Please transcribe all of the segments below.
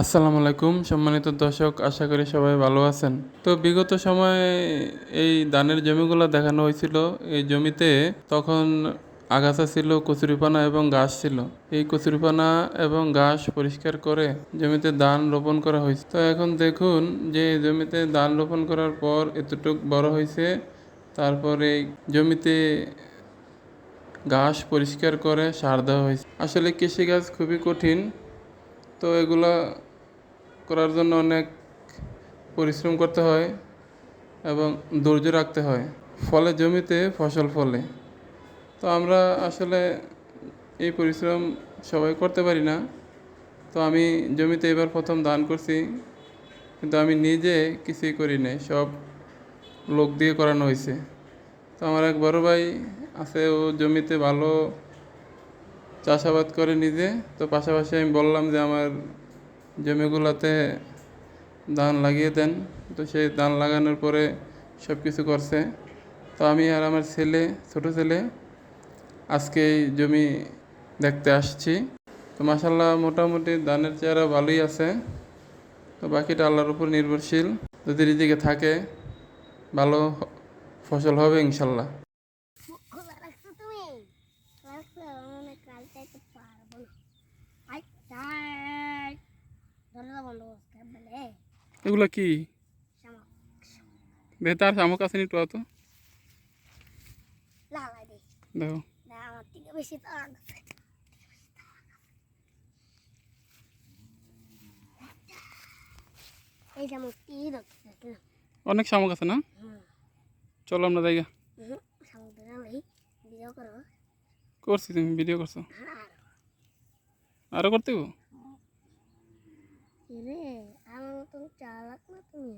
আসসালামু আলাইকুম, সম্মানিত দর্শক, আশা করি সবাই ভালো আছেন। তো বিগত সময়ে এই ধানের জমিগুলো দেখানো হয়েছিল। এই জমিতে তখন আগাছা ছিল, কচুরিপানা এবং ঘাস ছিল। এই কচুরিপানা এবং ঘাস পরিষ্কার করে জমিতে ধান রোপণ করা হয়েছে। তো এখন দেখুন যে জমিতে ধান রোপণ করার পর এতটুক বড় হয়েছে, তারপরে জমিতে ঘাস পরিষ্কার করে সার দেওয়া হয়েছে। আসলে কৃষিকাজ খুবই কঠিন। তো এগুলা করার জন্য অনেক পরিশ্রম করতে হয় এবং ধৈর্য রাখতে হয়। ফলে জমিতে ফসল ফলে। তো আমরা আসলে এই পরিশ্রম সবাই করতে পারি না। তো আমি জমিতে এবার প্রথম দান করছি। কিন্তু আমি নিজে কিছুই করি নাই। সব লোক দিয়ে করানো হয়েছে তো আমার এক বড় ভাই আছে, ও জমিতে ভালো চাষাবাদ করে নিজে। তো পাশাপাশি আমি বললাম যে আমার জমিগুলোতে ধান লাগিয়ে দেন। তো সেই ধান লাগানোর পরে সব কিছু করছে। তো আমি আর আমার ছেলে, ছোট ছেলে, আজকে এই জমি দেখতে আসছি। তো মাসাল্লাহ মোটামুটি ধানের চেহারা ভালোই আছে। তো বাকিটা আল্লাহর উপর নির্ভরশীল। যদি রিজিকে থাকে, ভালো ফসল হবে ইনশাল্লাহ এগুলো কি? বেতার শামুক আছে নি তো দেখো অনেক শামুক আছে না? চলো আমরা জায়গা দেখা। করছি তুমি ভিডিও করছ। আরও আরও করতে মতন চালাক না তুমি?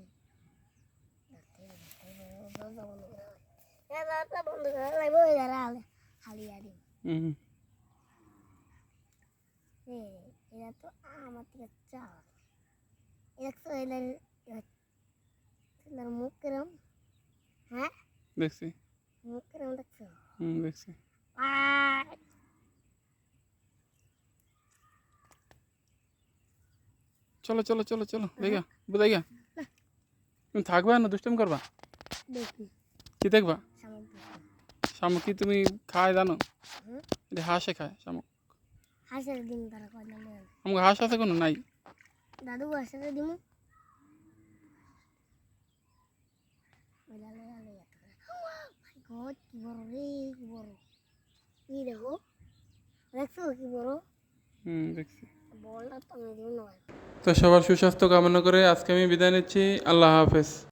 বন্ধ করে লাগবে ওই যারা হালিয়া দিন এরা তো আমার থেকে চালাক। দেখছ এদের এদের মুখ কিরম হ্যাঁ? দেখছি। মুখ কিরম দেখছ হুম দেখছি। চলো চলো চলো চলো দেখা বুঝাইগা তুমি থাকবা না দুষ্টম করবা? কি দেখবা? শামুক কি তুমি খায় জানো? এটা হাঁসে খায় শামুক। আমাকে হাঁস আছে কোনো? নাই। দাদু হাসের দিমু কি বড় রে কি বড়। দেখো দেখছ কি বড়? হুম দেখছি। তো সবার সুস্বাস্থ্য কামনা করে আজকে আমি বিদায় নিচ্ছি। আল্লাহ হাফেজ।